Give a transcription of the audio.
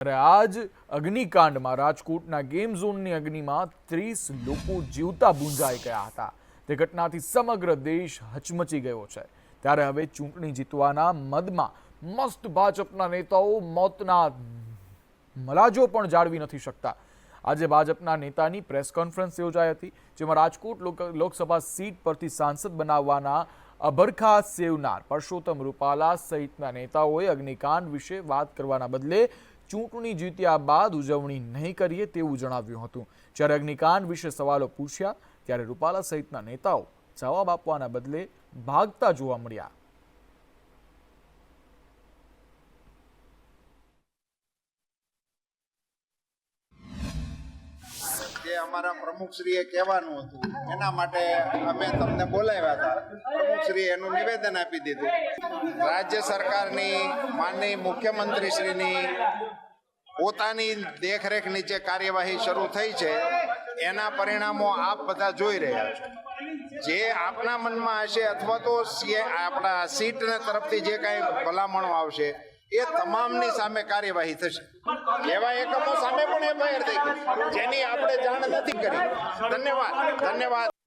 ત્યારે આ જ અગ્નિકાંડમાં રાજકોટના ગેમ ઝોનની અગ્નિમાં ત્રીસ લોકો જીવતા ભૂંજાઈ ગયા હતા. તે ઘટનાથી સમગ્ર દેશ હચમચી ગયો છે. ત્યારે હવે ચૂંટણી જીતવાના મદમાં મસ્ત ભાજપના નેતાઓ મોતના મલાજો પણ જાળવી નથી શકતા. આજે ભાજપના નેતાની પ્રેસ કોન્ફરન્સ યોજાઈ હતી, જેમાં રાજકોટ લોક- લોકસભા સીટ પરથી સાંસદ બનાવવાના અભરખા સેવનાર પરસોત્તમ રૂપાલા સહિતના નેતાઓએ અગ્નિકાંડ વિશે વાત કરવાના બદલે ચૂંટણી જીત્યા બાદ ઉજવણી નહીં કરીએ તેવું જણાવ્યું હતું. જ્યારે અગ્નિકાંડ વિશે સવાલો પૂછ્યા, ત્યારે રૂપાલા સહિતના નેતાઓ જવાબ આપવાના બદલે ભાગતા જોવા મળ્યા. જે અમારા પ્રમુખશ્રીએ કહેવાનું હતું, એના માટે અમે તમને બોલાવ્યા હતા. પ્રમુખશ્રીએ એનું નિવેદન આપી દીધું. રાજ્ય સરકારની માનની મુખ્યમંત્રીશ્રીની પોતાની દેખરેખ નીચે કાર્યવાહી શરૂ થઈ છે. એના પરિણામો આપ બધા જોઈ રહ્યા છો. જે આપના મનમાં હશે અથવા તો આપણા સીટને તરફથી જે કાંઈ ભલામણો આવશે એ તમામની સામે કાર્યવાહી થશે. એવા એકમો સામે પણ એફઆઈઆર થઈ જેની આપણે જાણ નથી કરી. ધન્યવાદ. ધન્યવાદ.